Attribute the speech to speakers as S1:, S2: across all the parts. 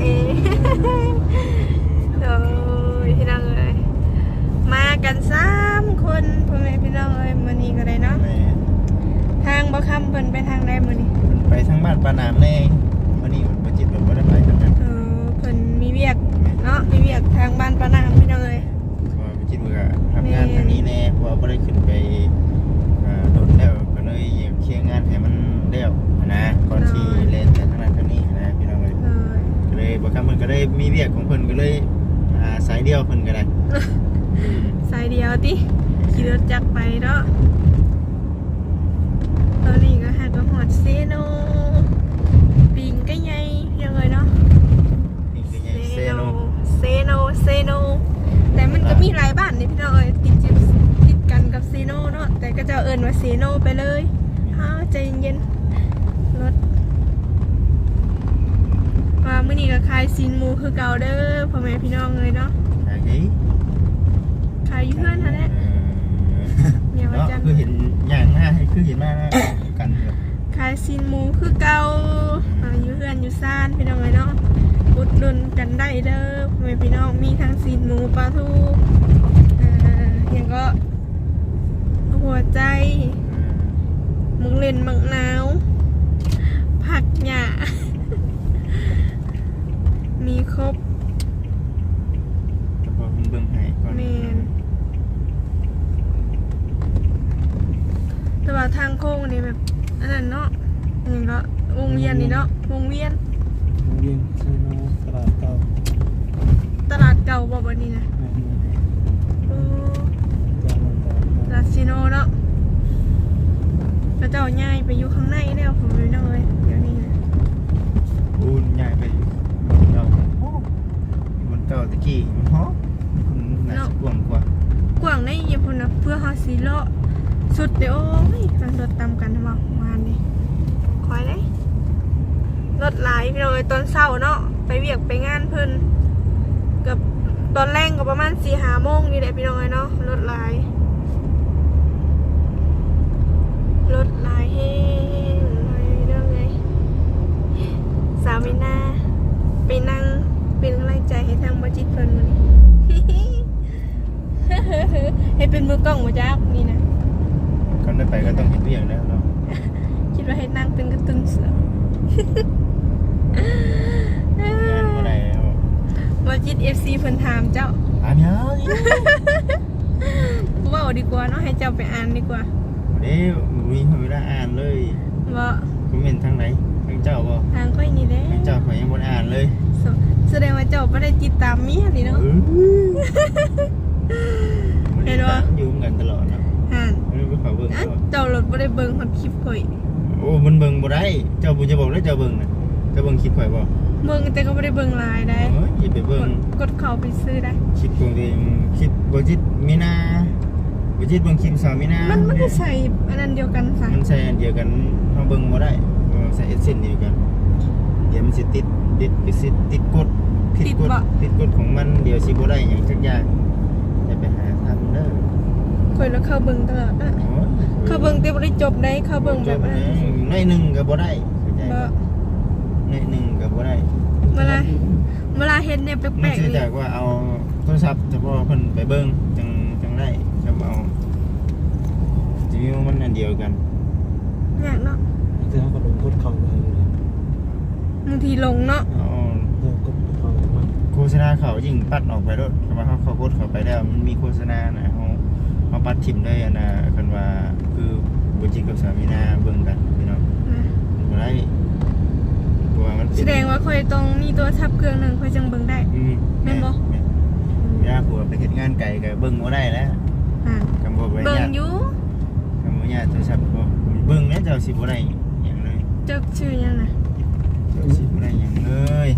S1: เอโดยพี่น้องเลยมากันสามคนพ่อแม่พี่น้องเลยมื้อนี้ก็ได้เนาะทางบ่คำเพิ่นไปทางใดมื้อนี้
S2: ไปทางบ้านปาหนามแน่วันนี้มันประจิตแบบว่าได้ไปทางนั้น
S1: เออเพิ่นมีเวียกเนาะมีเวียกทางบ้านปานางพี่น้องเอ้ย
S2: เพราะว่าประจิตว่าทำงานทางนี้แน่เพราะว่าไม่ได้ขึ้นไปอ่าโดนแล้วก็เลยอยากเคลียร์งานให้มันเร็วนะก่อนที่ บอกครับเพิ่นก็เลยมีเวียกของเพิ่นก็เลยอ่าสายเดียวเพิ่นก็ได้
S1: สายเดียวติขี่รถจักรไปเนาะตอนนี้ก็หาก็หอดเซโนปิงก็ใหญ่พี่น้องเอ้ยเนาะ
S2: นี่คือไงเซโน
S1: เซโนเซโนแต่มันก็มีหลายบ้านนี่พี่น้องเอ้ยติดจิบติดกันกับเซโนเนาะแต่ก็จะเอิ้นว่าเซโนไปเลยอ้าวใจเย็นๆรถ ว่ามื้อนี้ก็ขายซีนหมูคือเก่าเด้อพ่อแม่พี่น้องเลยเนาะ
S2: ไอ้นี่
S1: ขายอยู่เพื่อนเท่านั้นอย่าว่า
S2: เนาะ
S1: จัง
S2: คือเห็นอย่างหน้าให้คือเห็นหน้ากันอยู่
S1: ขายซีนหมูคือเก่าอ่าอยู่เพื่อนอยู่ซ่านพี่น้องเลยเนาะอุดหนุนกันได้เด้อพ่อแม่พี่น้องมีทั้งซีนหมูปลาทูอ่าอย่างก็หัวใจ มึงเล่นมังนาว ผักหญ้า มีครบ
S2: แต่พอมันเบิ่งให้ก่อน
S1: แมนแต่ว่าทางโค้งนี่แบบอันนั้นเนาะนี่ก็วงเวียนนี่เนาะวงเวียน
S3: โรงเรียนเซโนตลาดเก่า
S1: ตลาดเก่าบ่บัดนี้นะ
S3: แม่น
S1: โอ้
S3: จางมันตลาด
S1: ตลาดซีโนเนาะพระเจ้าย้ายไปอยู่ข้างในแล้วผมไม่น้อยเดี๋ยวนี้นะ
S2: อูนใหญ่ไปบนเก่าบนเก่า ตะกี้มันฮอมันน่าจะกว้างกว่า ก
S1: ว้างในญี่ปุ่นนะเพื่อเฮาสิเลาะสุดเดี๋ยวโอ้ยกันรถตามกันมาวานนี่คอยเลยรถหลายพี่น้องเอ้ยตอนเช้าเนาะไปเวียกไปงานเพิ่นกับตอนแรงก็ประมาณสี่หาโมงนี่แหละพี่น้องเอ้ยเนาะรถหลายรถหลายเฮ้หลายเรื่องไงสาวมินาไปนั่ง เป็นกำลังใจให้ทางบจิตเพิ่นวันนี้ให้เป็นมือกล้องมาจ้านี่นะ
S2: ก่อนได้ไปก็ต้องเห็นเวียงแล้วเนาะ
S1: คิดว่าให้นั่งเป็นกระตุ้นเสือ งา
S2: นเมื่อไหร่แล้ว
S1: บจิตเอฟซีเพิ่นถามเจ้า
S2: อ่านยัง
S1: กูว่าเอาดีกว่าเนาะให้เจ้าไปอ่านดีกว่า
S2: เดี๋ยวมีเวลาอ่านเลย
S1: ว่า
S2: คอมเมนต์ทางไหนทางเจ้าบ่
S1: ทางค่อยนี่แหละ
S2: ทางเจ้าข่อยยังบ่ได้อ่านเลย
S1: ส แสดงว่าเจ้าไม่ได้ติดตามเมียนี่เนาะ เห็นบ่
S2: อยู่กันตลอดเนาะ
S1: ห่าน
S2: ไม่รู้ไปขอเบิ่ง
S1: อะ
S2: ตลอด
S1: เจ้ารถไม่ได้เบิ่งฮอดคลิปข่อย
S2: โอ้มันเบิ่งบ่ได้ เจ้าบ่จะบอกแล้วเจ้าเบิ่งน่ะเจ้าเบิ่งคลิปข่อยบ่
S1: เบิ่งแต่ก็ไม่ได้เบิ่งหลายได้
S2: เอ้ยอย่าไปเบิ่
S1: ก
S2: ง
S1: ดกดเข้าไปซื้อได้
S2: คลิปของตัวเองคลิปบ่จิตมีนาบ่จิตเบิ่งคลิปสาวมีนา
S1: มันมันก็ใส่อันนั้นเดียวกันค่ะ
S2: มันใส่อันเดียวกันเฮาเบิ่งบ่ได้เออใส่เอเซนเดียวกัน เดี๋ยวมันสิติดติดก็สิติดกฎ ผิดกฎผิดกฎของมันเดี๋ยวสิบ่ได้หยังสักอย่างอย่าไปหาทำเด้อ
S1: ข่อยแล้วเข้าเบิ่งตลอดอะ
S2: โอ้ย
S1: เข้าเบิ่งแต่บ่ได้จบได้เข้าเบิ่งแบบอันนั้น
S2: น้อยหนึ่งก็บ่ได้เข้าใจ
S1: บ่
S2: น้อยหนึ่งก็บ่ได้
S1: เวลาเวลาเห็นเนี่ยแป
S2: ไม่
S1: ลก
S2: ใช่
S1: ๆนี่
S2: จากว่าเอาโทรศัพท์เฉพาะเพิ่นไปเบิ่งจังจังได้จะเอาจะมีมันอันเดียวกัน
S1: ยากเนาะ
S3: คือเขาก็ลงกดเข้าไปเลย
S1: บางทีลงเนาะ
S2: โฆษณาเขายิ่งปัดออกไปรถคำว่าเขาเขาโพสต์เขาไปแล้ว มันมีโฆษณานะเขาเขาปัดทิมได้อันน่ะกันว่าคือบุจิกับสามีนาเบิ่งกันพี่น้อง
S1: นะ
S2: บ่ได้เพราะว่ามันเป็น
S1: แสดงว่าข่อยต้องมีตัวทับเครื่องหนึงข่อยจึงเบิ่งได้
S2: อืม
S1: แม่นบ่
S2: แม่นเวลาผัวไปเฮ็ดงานไกลก็เบิ่งบ่ได้แล้ว
S1: อ่า
S2: คำบอกไว้
S1: เบิ่ง
S2: ญาติ
S1: อยู่
S2: คำว่าญาติโทรศัพท์บ่เบิ่งแล้วเจ้าสิบ่ได้หยังเลย
S1: เจ้าชื่อหยังน่ะ
S2: เจ้าสิบ่ได้หยังเลย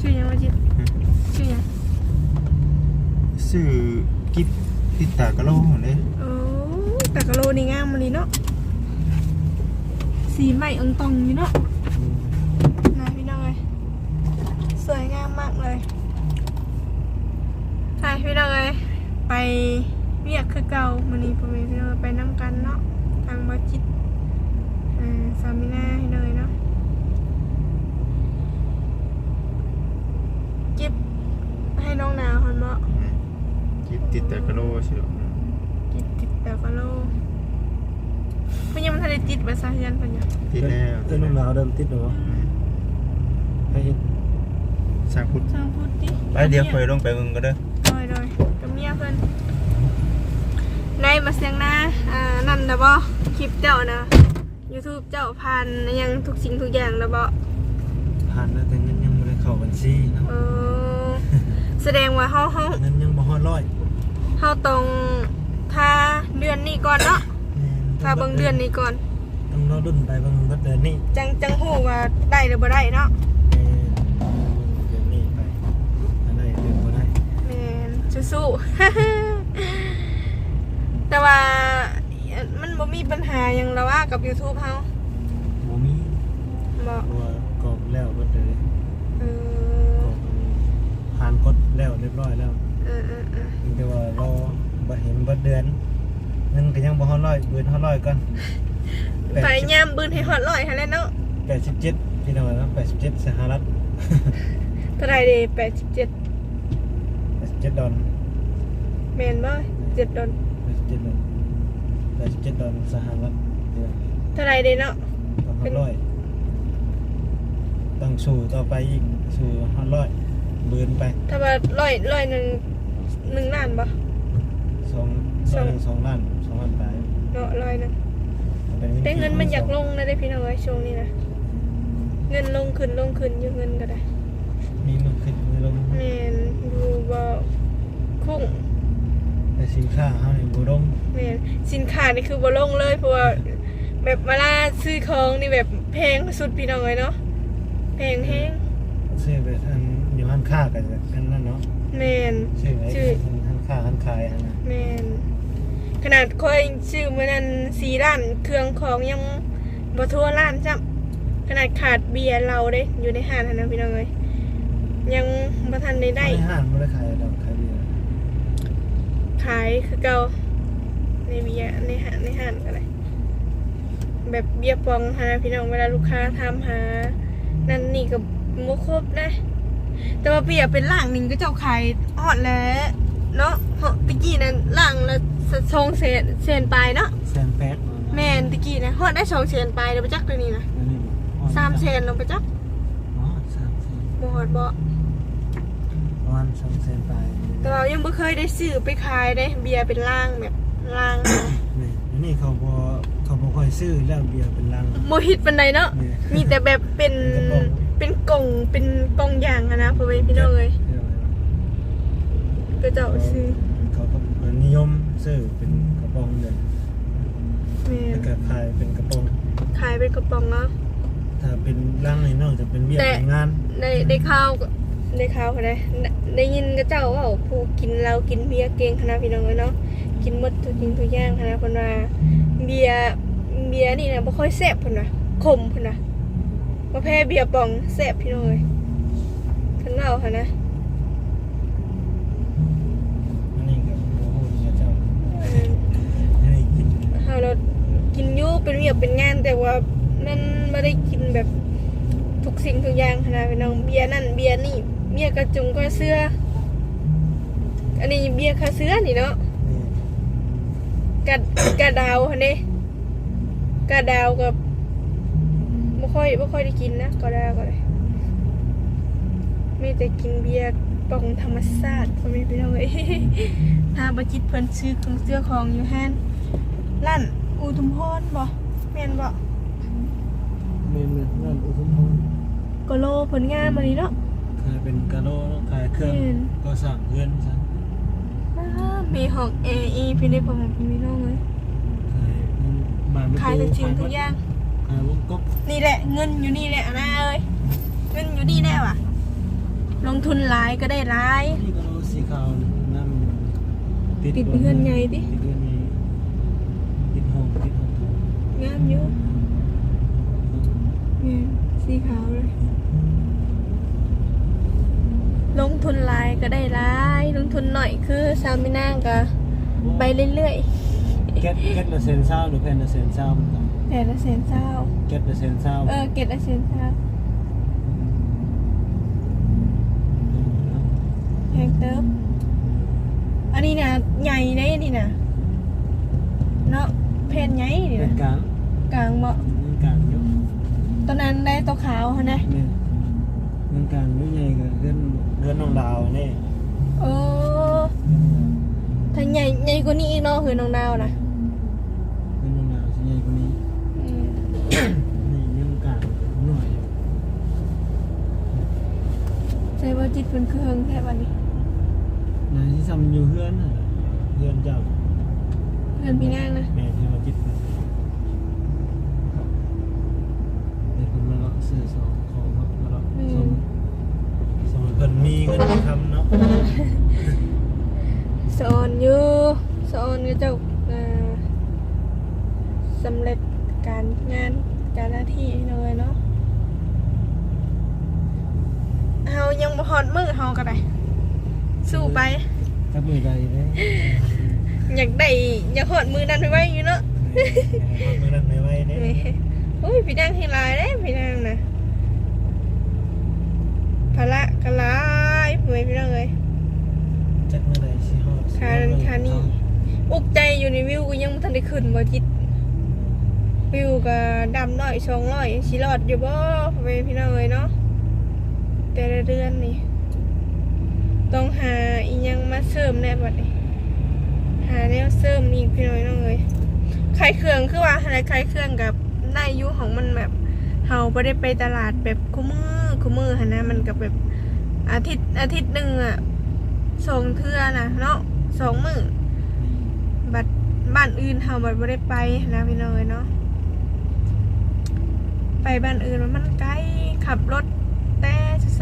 S1: ชื่อหยังว่าจิตชื่อหยัง
S2: ชื่อกิฟติดตากระโหลกเด้
S1: โอ้แต่กะโลนี่งามมาเลยเนาะสีใหม่องตองอยู่เนาะนะพี่น้องเลยสวยงามมากเลยใช่พี่น้องเลยไปเวียกคือเก่ามันนี้ผมพี่น้องเอ้ยไปน้ำกันเนาะทางบัจิตอ่าสามินาพี่น้องเอ้ยเนาะเก็บ ให้น้องนาวคนเนาะ
S2: คิดติดตากระโหลกใช่หรอ
S1: ติดติดแต่ก็โลเพิ่นยังไม่ทันได้ติดภาษายันเพิ่นยัง
S2: ติดแล้ว
S3: เต้นน้ำหนาวเดิมติดหรอให้เห็น
S2: สร้างพุทธ
S1: ช่างพูดดิ
S2: ไปเดี๋ยวคอยลงไปเบิ่งก็เด้อ
S1: โดยโดยกับเมียเพิ่นได้มาเสียงหน้าอ่านั่นนะบ่คลิปเจ้านะ YouTube เจ้าผ่านยังทุกสิ่งทุกอย่างนะบ่
S3: ผ่านแล้วแต่เงินยังไม่ได้เข้าบัญชีเนาะ
S1: เออ แสดงว่าเฮาเฮา
S3: เงินยังบ่ฮอดร้อย
S1: เฮาต้องถ้าเดือนนี้ก่อนเนาะ
S3: แม่น
S1: ถ้าเบิ่งเดือนนี้ก่อน
S3: ต้องรอรุ่นไปเบิ่งเบิดเดือนนี้
S1: จังจังฮู้ว่าได้หรือบ่ได้เนาะ
S3: แม่นเดือนนี้ไปอันไหนเดือนบ่ได้
S1: แมนสู้ๆแต่ว่ามันบ่มีปัญหาหยังแล้วว่ากับ YouTube เฮา
S3: ก็ยังบ่ฮอดร้อยเบิดฮอดร้อยก่อน
S1: พยายามบืนให้ฮอดร้อยหั่นแหละเนาะ
S3: 87พี่น้องเนาะ87สหรัฐ
S1: เท่าไหร่เด้87
S3: 87ดอล
S1: แม่นบ่7ดอล
S3: 87ดอล87ดอลสหรัฐพี่น้อง
S1: เท่าไหร่เด้เนาะ
S3: ต้องฮอดร้อยต้องสู้ต่อไปอีกสู้ฮอดร้อยเบินไป
S1: ถ้าว่าร้อยร้อยหนึงหนึ่งล้านบ่
S3: สอง สองสองล้านสองล้านไป
S1: เนาะร้อยหนึง
S3: ป็
S1: แต่เงินมันอยากลงนะเด้พี่น้องเอ้ยช่วงนี้นะเงินลงขึ้นลงขึ้นอยู่เงินก็ได้
S3: มีมันขึ้นมีลง
S1: แม่นอยู่บ่คุ้ง
S3: แต่สินค้าเฮานี่บ่ลง
S1: แม่นสินค้านี่คือบ่ลงเลยเพราะว่าแบบเวลาซื้อของนี่แบบแพงสุดพี่น้องเลยเนาะแพงแฮง
S3: ซื้อไปอันอยู่ร้านค้าก็จะอันนั้นเนาะ
S1: แม่น
S3: ซื้อไว้
S1: ชื่อ
S3: ร้านค้าร้านขายอันนั้น
S1: แม่น ขนาดค่อยซื้อมื้อนั้น4ล้านเครื่องของยังบ่ทั่วล้านจ้ะขนาดขาดเบียร์เราเด้ อยู่ในห้างนั่นนะพี่น้องเอ้ยยังบ่ทันได้ได้
S3: ในห้างบ่ได้ขายดอกขายเบียร์
S1: ขายคือเก่าในเบียร์ในห้างในห้างก็ได้แบบเบียร์ปองหาพี่น้องเวลาลูกค้าถามหา นั่นนี่ก็บ่ครบนะ แต่ว่าเบียร์เป็นล่างหนึ่งก็เจ้าขายฮอดแล้วเนาะเหาะตะกี้นั้นล่างละ สองเซนเซนปลายเนาะ
S3: แซนแปด
S1: แม่นตะกี้นะฮอดได้สองเซนปลายเดี๋ยวไปจักตัวนี้นะ
S3: อันนี้บ่
S1: สามเซนลงไปจัก
S3: อ๋อสามเซน
S1: บ่ฮอดบ่
S3: ประมาณสองเซนไป
S1: แต่ว่ายังบ่เคยได้ซื้อไปขายได้เบียร์เป็นล่างแบบล่าง
S3: นี่อันนี้เขาบ่เขาบ่ค่อยซื้อแล้วเบียร์เป็นลัง
S1: โมฮิตปันใดเนาะ
S3: นี่
S1: มีแต่แบบเป็น
S3: เป็นกระป๋อง
S1: เป็นกล่องเป็นกล่องอย่างอะนะพ่อแม่พี่น้องเอ้ย
S3: เรียกอะไรวะ
S1: ก็เจ้าซื้อ
S3: เขาก็นิยม ซื้อเป็นกระป๋องเดิน
S1: แม่
S3: แล้ว
S1: น
S3: ก็ขายเป็นกระป๋อง
S1: ขายเป็นกระป๋องเนาะ
S3: ถ้าเป็นร่างในนอกจะเป็นเบี้ย
S1: แต่
S3: เป็นงาน
S1: ได้ได้ข้าวก็ได้ข้าวเขาได้ได้ได้ยินก็เจ้าว่าผู้กินเรากินเบียร์เก่งขนาดพี่น้องเลยเนาะกินหมดทุกสิ่งทุกอย่างขนาดคนว่าเบียร์เบียร์นี่นะบ่ค่อยแซ่บพุ่นนะขมพุ่นนะบ่แพ้เบียร์ปองแซ่บพี่น้องเลยคันเล่าค่ะนะ
S3: อันนี้ก็โอ้โหนี่เจ้า
S1: เออ
S3: อันนี้กิน
S1: เฮาเรากินอยู่ เป็นเบียร์เป็นงานแต่ว่ามันไม่ได้กินแบบทุกสิ่งทุกอย่างขนาดพี่น้องเบียร์นั่นเบียร์นี่เบียร์กระจุงกระเสื้อ อันนี้เบียร์คาเสื้อนี่เนาะ
S3: นี่
S1: กะกะดาวค่ะนี่กะดาวกับไม่ค่อยไม่ค่อยได้กินนะกะดาวก็เลยมีแต่กินเบียร์ปองธรรมชาติพอม่พี่น้องเอ้ยถ้าบจิตเพิ่นซื้อเครื่องเสื้อของอยู่ห้านร้าน อูทุมพรบ่แม่นบ่
S3: เมนเมนนั่นอุทุมพร
S1: กะโลผลงานมานี้เนาะ
S3: ขายเป็นกะโลแล้วขายเครื่อง
S1: เห็น
S3: ก็สั่งเงินซะ
S1: อ้ามีห้องเอไอพี่นี่พ่อแม่พี่น้องเอ้ย
S3: ขายบานประตู
S1: ขายทุกสิ่งทุกอย่าง
S3: ขายวงกบ
S1: นี่แหละเงินอยู่นี่แหละอะนะเอ้ยเงินอยู่นี่แน่ว่ะ ลงทุนหลายก็ได้หลาย
S3: นี่กะโลสีขาวน้ำติ
S1: ติดเพื่อนไงดิ
S3: ติดเพื่อนไงติดห้องติดห้อง
S1: งามอยู่งามสีขาวเลย ลงทุนหลายก็ได้หลาย ลงทุนหน่อยคือซามินางก็ไปเรื่อย
S3: แก๊สแก๊สละเซนเศร้าหรือแผ่นละเซนเศร้ามันต่าง
S1: ๆแต่ละเซนเศร้า
S3: แก๊สละเซนเศร้า
S1: เออเกตละเซนเศร้าแพงเติบอันนี้นะใหญ่ได้นี่นะเนาะเพนใหญ่นี่
S3: เป็น
S1: นะ
S3: กลาง
S1: กลางเบาะ
S3: เป็นกลางอยุ
S1: ตอนนั้นได้ตัวขาวฮะนะ
S3: เนี่ยเป็นกลางอยุ่ใหญ่กับเดือนเดือนน้องดาวนี่
S1: โอ้ถ้าใหญ่ใหญ่กว่านี้อีกเนาะคือน้องดาวนะ
S3: เดือนน้องดาวสิใหญ่กว่านี้
S1: อืม
S3: นี่ยังกลางหน่อยอยู่
S1: ใช่ว่าจิตเป็นเครื่องแค่วันนี้
S3: นายที่ทำอยู่เพื่อนน่ะเพื่อนเจ้า
S1: เพื่อนพี่นางนะ
S3: แม่ที่มาจิตเพิ่นเด็กคนมาเลาะซื้อสองของมามาเลาะสมสมเพิ่นมีเงินทำเนาะ
S1: สอนอยู่สอนก็เจ้าเอ่อสำเร็จการงานการหน้าที่ให้เลยเนาะเฮายังบ่ฮอดมือเฮา ก็ได้ สู้ไป
S3: จับมือใดเด้
S1: อยากได้อยากฮอดมือนั้นไปไว้อยู่เนาะ
S3: คนมือนั้นไม่ไหวเด้
S1: นี่โอ้ยพี่นางที่ลายเด้พี่นางนะภาระก็หลายเพื่อนพี่น้องเอ้ย
S3: จักมือใดสิฮอด
S1: คานันคานี่อุกใจอยู่ในวิวกูยังบ่ทันได้ขึ้นบ่จิตวิวก็ดำน้อยสองร้อยสิรอดอยู่บ่พ่อแม่พี่น้องเอ้ยเนาะแต่ละเดือนนี่ ต้องหาอีหยังมาเสริมแน่บัดนี้หาแนวเสริมอีกพี่น้อยน้องเอ้ยขายเครื่องคือว่าอะไรขายเครื่องกับได้อายุของมันแบบเฮาบ่ได้ไปตลาดแบบคู่มือคู่มือหั่นะมันก็แบบอาทิตย์อาทิตย์หนึ่งอะสองเทื่อนะเนาะสองมือบัดบ้านอื่นเฮาบัดบ่ได้ไปนะพี่น้อยเนาะไปบ้านอื่นมันไกลขับรถ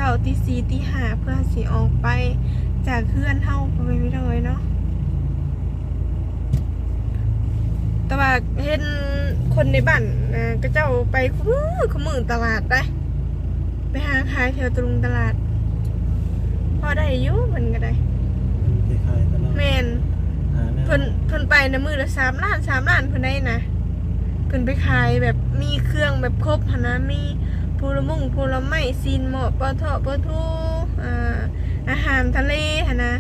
S1: าตีสี่ตีห้าเพื่อสิออกไปจากเพื่อนเฮาพ่อแม่พี่น้องเอ้ยเนาะแต่ว่าเห็นคนในบ้านอ่าก็เจ้าไปคุ้มือคุ้มือตลาดได้ไปหาขายแถวตรงตลาด พอได้อยู่มันก็ได้
S3: ไปขายตลอด
S1: แม่น
S3: หาแนว
S1: เพิ่นเพิ่นไปนะมือละสามล้านสามล้านเพิ่นได้นะเพิ่นไปขายแบบมีเครื่องแบบครบหันนะมี พูละมุ่งพูละไม้ซีนหมอปลาทอดปลาทูอ่าอาหารทะเลหันนะ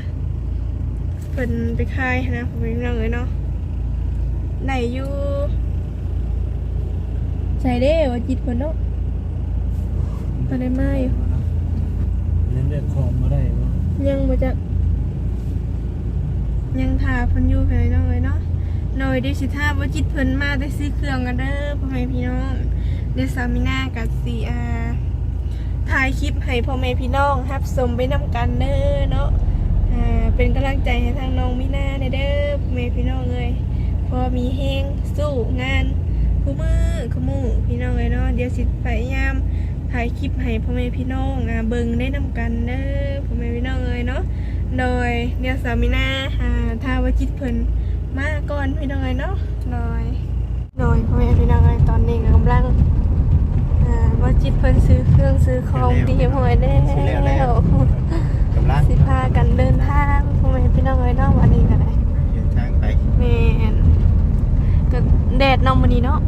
S1: เพิ่นไปขายหั้นนะผมเป็นเรื่องเลยเนาะได้อยู่ใส่เด้ว่าจิตเพิ่นเนาะตอนได้มาอยู่
S3: เล่นเด็กของมาได้บ่
S1: ยังบ่จะยังทาเพิ่นอยู่ไปน้องเลยเนาะหน่อยเดี๋ยวสิทาว่าจิตเพิ่นมาได้ซื้อเครื่องกันเด้อพ่อแม่พี่น้อง เดี๋ยวสามิน่ากับสีอาถ่ายคลิปให้พ่อแม่พี่น้องรับชมไปนํกันเด้อเนาะเป็นกำลังใจให้ทางน้องมิน่าเด้อเด้อพ่อแม่พี่น้องเอ้ยพอมีแฮงสู้งานคู่มือคู่มือพี่น้องเอ้ยเนาะเดี๋ยวสิพยายามถ่ายคลิปให้พ่อแม่พี่น้องอ่าเบิ่งได้นำกันเด้อพ่อแม่พี่น้องเอ้ยเนาะโดยเดี๋ยวสามินาอ่าถ้าว่าจิตเพิ่นมาก่อนพี่น้องเอ้ยเนาะโดยโดยพ่อแม่พี่น้องเอ้ยตอนนี้กำลัง ว่าจิตเพิ่นซื้อเครื่องซื้อของเตรียมไว้แล้
S2: ซื้อแล้วแล้ว
S1: ว
S2: กำลัง
S1: สิพากันเดินทางพ่อแม่พี่น้องเอ้ยเนาะวันนี้ก็ได้
S2: เดินทางไป
S1: แม่นก็แดดเนาะมื้อนี้เนาะ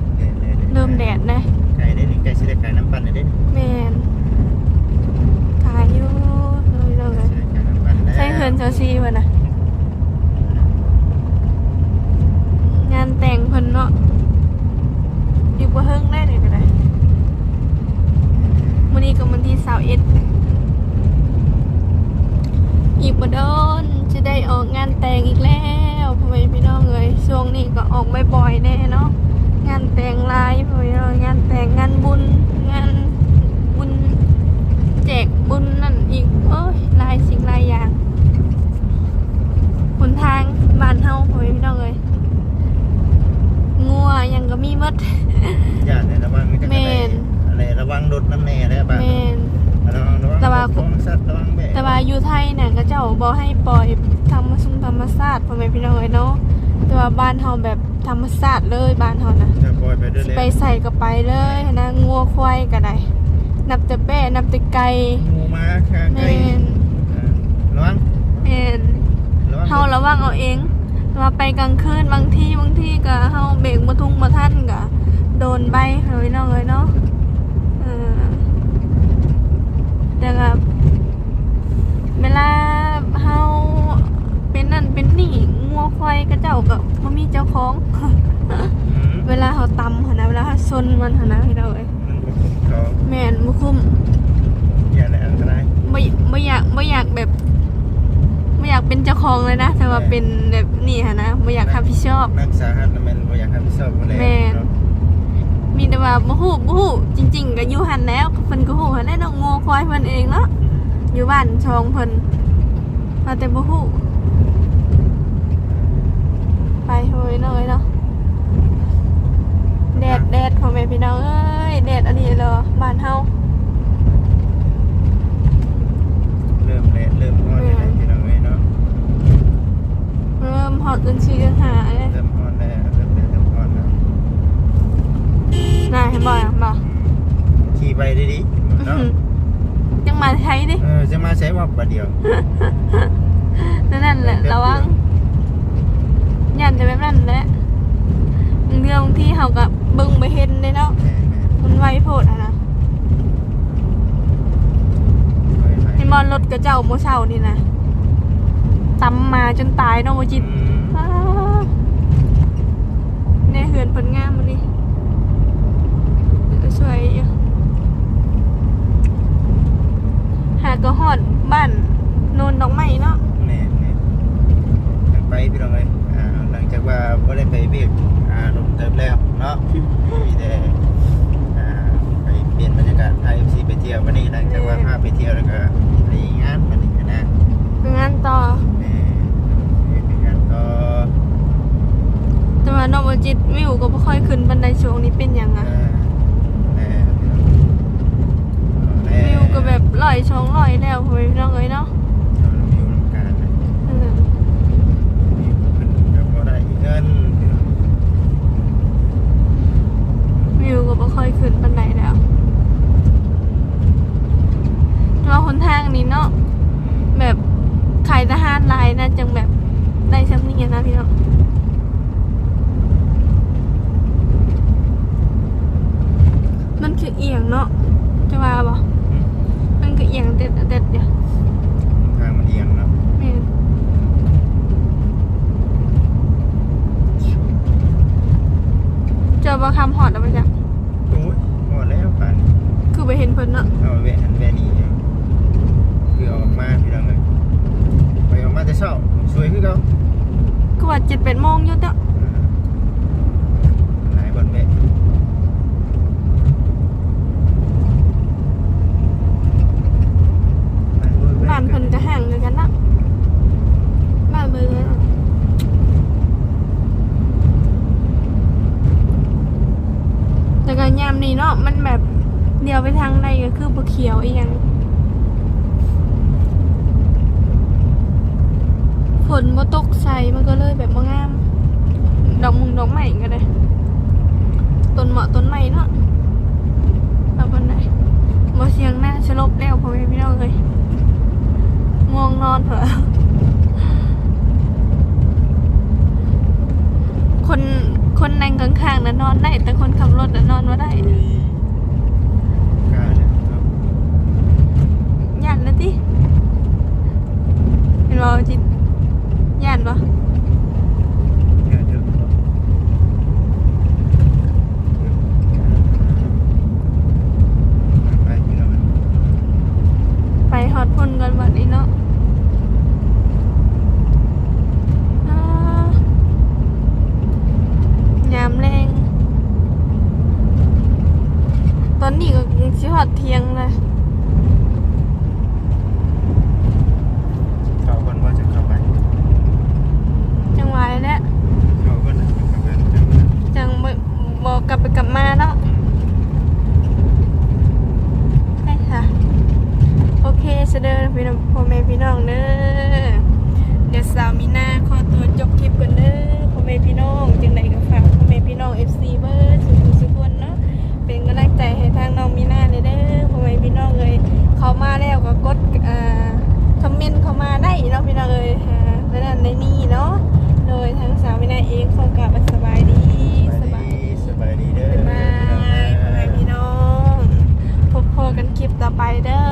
S1: เริ่มแดดนะ
S2: ไก่ได้หนึ่งไก่สิได้ขายน้ำปั่นได้หนึ่ง
S1: แม่นขายอยู่เลยเลย
S2: สิได้ขายน้ำปั่นแล้ว
S1: ใช่เฮิร์นเชลซีเพิ่นน่ะงานแต่งเพิ่นเนาะอยู่บ่เฮิงได้เลยก็ได้ มื้อนี้ก็วันที่21อีกบ่โดนจะได้ออกงานแต่งอีกแล้วพ่อแม่พี่น้องเอ้ยช่วงนี้ก็ออกบ่อยๆแน่เนาะงานแต่งหลายพ่อแม่พี่น้องงานแต่งงานบุญงานบุญแจกบุญนั่นอีกโอ้ยหลายสิ่งหลายอย่างหนทางบ้านเฮาพ่อแม่พี่น้องเอ้ยงัวยังก็มีหมด
S2: อย่าในระวังไม่จะ
S1: แม่น
S2: อะไรระวังรถน้ำแน่แล้วบ้าง
S1: แมน
S2: ระวังระวัง
S1: แต่ว่า
S2: ของสัตว์ระวังแบะ
S1: แต่ว่าอยู่ไทยเนี่ยก็เจ้าบ่ให้ปล่อยธรรมชมธรรมชาติพ่อแม่พี่น้องเอ้ยเนาะแต่ว่าบ้านเฮาแบบธรรมชาติเลยบ้านเฮานะ
S2: จะปล่อยไปเรื่อยๆ
S1: ไปใส่ก็ไปเลยนะงัวควายก็ได้ นับแต่แป้นับแต่ไก่
S2: งูม้าข้า
S1: แม
S2: ไก่
S1: น
S2: อ่าระวัง
S1: แมน
S2: ระวัง
S1: เฮาระวังเอาเองว่าไปกลางคืนบางที่บางที่ก็เฮาเบรกบ่ทุ่งบ่ทันก็โดนใบเลยน้องเอ้ยเนาะเออ แต่ก็เวลาเฮาเป็นนั่นเป็นนี่งัวควายก็เจ้าก็บ่มีเจ้าของ
S2: อืม
S1: เวลาเฮาตำหั่นนะเวลาเฮาชนมันหั่นนะพี่น้องเอ้ย
S2: มันก็คุ้มเขา
S1: แม่นบ่คุ้ม
S2: อย่าได้อันตราย
S1: ไม่ไม่อยากไม่อยากแบบไม่อยากเป็นเจ้าของเลยนะ แต่ว่าเป็นแบบนี่ฮะนะไม่อยากรับผิดชอบ
S2: นักสาหัสน่ะแมันบ่อยากให้ไปสอบบ่แล้ว
S1: แม่น
S2: เนาะ
S1: มีแต่ว่าบ่ฮู้บ่ฮู้จริง ๆ ก็อยู่หันแล้วเพิ่นก็ฮู้หันแล้วน้องโง่ควายเพิ่นเองเนาะอยู่บ้านช่องเพิ่นมาแต่บ่ฮู้ไปเฮ้ยน้อยเนาะแดดแดดพ่อแม่พี่น้องเอ้ยแดดอันนี้เหรอบ้านเฮา
S2: เริ่มเละเริ่มร้อนแล้วพี่น้องเอ้ยเนาะ
S1: เริ่มฮอตจนชีกันหาเลย
S2: เริ่มร้อนแล้วเริ่มเละเริ่มร้อนแล้ว
S1: นายเห็นบ่อยบ่
S2: ขี่ไปดีๆเนาะ
S1: ยังมาใช้ดิ
S2: เออจะมาใช้ว่าประเดียว
S1: นั่นนั่นแหละระวังยันจะแบบนั้นแหละบางเรื่องบางที่เขากับเบิ่งไปเห็นเลยเนาะ
S2: แม่แม่
S1: มันไวโพดอะนะ
S2: ไปไป
S1: เห็นบอลรถกระเจ้าโมเช่านี่นะตำมาจนตายเนาะโมจิต
S2: อืม
S1: อ้าวเนี่ยเหือนผลงามมาดิ สวยอยู่หากระหอดบ้านโนนดอกไม้เนาะ
S2: แม่แม่ไปพี่น้องเอ้ยอ่าหลังจากว่าบ่ได้ไปเบียกอ่าลงเติมแล้วเนาะมีแต่อ่าไปเปลี่ยนบรรยากาศพา FC ไปเที่ยววันนี้หลังจากว่าพาไปเที่ยวแล้วก็ไปงานวันนี้นะ
S1: เป็นงานต่อ
S2: แม่ไปงานต่อ
S1: แต่ว่าน้องโมจิตวิวก็บ่ค่อยขึ้นบันไดช่วงนี้เป็นหยัง
S2: อ่า
S1: อะ
S2: แม่แม่
S1: วิวก็แบบ ลอยช่องลอยแล้วเฮ้ยน้องเอ้ยเนาะ
S2: วิวน้ำการนะ
S1: เออ
S2: วิวขึ้นก็บ่ได้เงินพี่น้อง
S1: วิวก็บ่ค่อยขึ้นปันไดแล้วเราคนทางนี้เนาะแบบขายทหารลายนะจังแบบ พี่น้องพ่อแม่พี่น้องเด้อเดี๋ย
S2: วสาวมีน้า
S1: ขอตัวจบคลิปกันเด้
S2: อพ่อแม่
S1: พี่น้
S2: องจึงไหนก็ฝากพ่อแม่พี่น้องเอฟซีเบอร์สุขุสุข
S1: คนเนาะเป็นกำลังใจให้ทางน้องมีน้าเลยเด้อพ่อแม่พี่น้องเลยเขามาแล้วก็กดคอมเมนต์เข้ามาได้เนาะพี่น้องเลยฮะแล้วนั่นในนี้เนาะโดยทางสาวมีน้าเองข
S2: อกลับสบา
S1: ยดีสบายสบา
S2: ยดีเด้อ
S1: พ่อแม่พี่น้องพ
S2: บพบกันคลิปต่อไป
S1: เด้อ